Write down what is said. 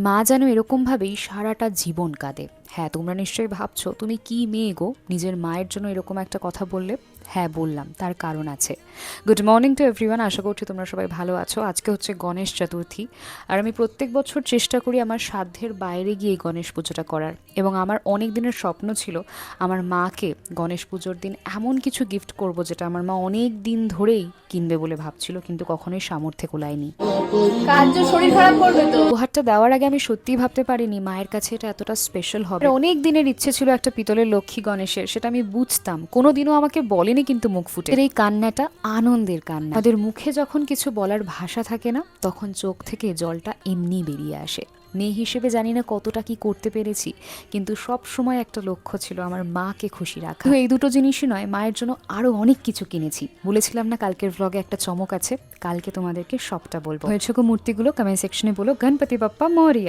মা যেন এরকমভাবেই সারাটা জীবন কাঁদে। হ্যাঁ তোমরা নিশ্চয়ই ভাবছ তুমি কি মেয়ে গো? নিজের মায়ের জন্য এরকম একটা কথা বললে? হ্যাঁ বললাম তার কারণ আছে। গুড মর্নিং টু এভরিওয়ান আশা করছি তোমরা সবাই ভালো আছো। আজকে হচ্ছে গণেশ চতুর্থী আর আমি প্রত্যেক বছর চেষ্টা করি আমার সাধ্যের বাইরে গিয়ে গণেশ পুজোটা করার। এবং আমার অনেক দিনের স্বপ্ন ছিল আমার মাকে গণেশ পুজোর দিন এমন কিছু গিফট করব যেটা আমার মা অনেক দিন ধরেই কিনবে বলে ভাবছিল কিন্তু কখনোই সামর্থ্যে কোলায়নি। কার্য শরীর খারাপ করবে তো? উপহারটা দেওয়ার আগে আমি সত্যিই ভাবতে পারিনি মায়ের কাছে এটা এতটা স্পেশাল হবে। অনেক দিনের ইচ্ছে ছিল একটা পিতলের লক্ষ্মী গণেশের সেটা আমি বুঝতাম। কোনোদিনও আমাকে বলেনি কিন্তু মুখ ফুটে। এই কান্নাটা আনন্দের কান্না। আমাদের মুখে যখন কিছু বলার ভাষা থাকে না তখন চোখ থেকে জলটা এমনি বেরিয়ে আসে। মেয়ে হিসেবে জানি না কতটা কি করতে পেরেছি কিন্তু সব সময় একটা লক্ষ্য ছিল আমার মাকে খুশি রাখা। এই দুটো জিনিসই নয় মায়ের জন্য আরও অনেক কিছু কিনেছি। বলেছিলাম না কালকের ভ্লগে একটা চমক আছে? কালকে তোমাদেরকে সবটা বলব। হয়েছে মূর্তিগুলো কমেন্ট সেকশনে বলো। গণপতি বাপ্পা মরিয়া।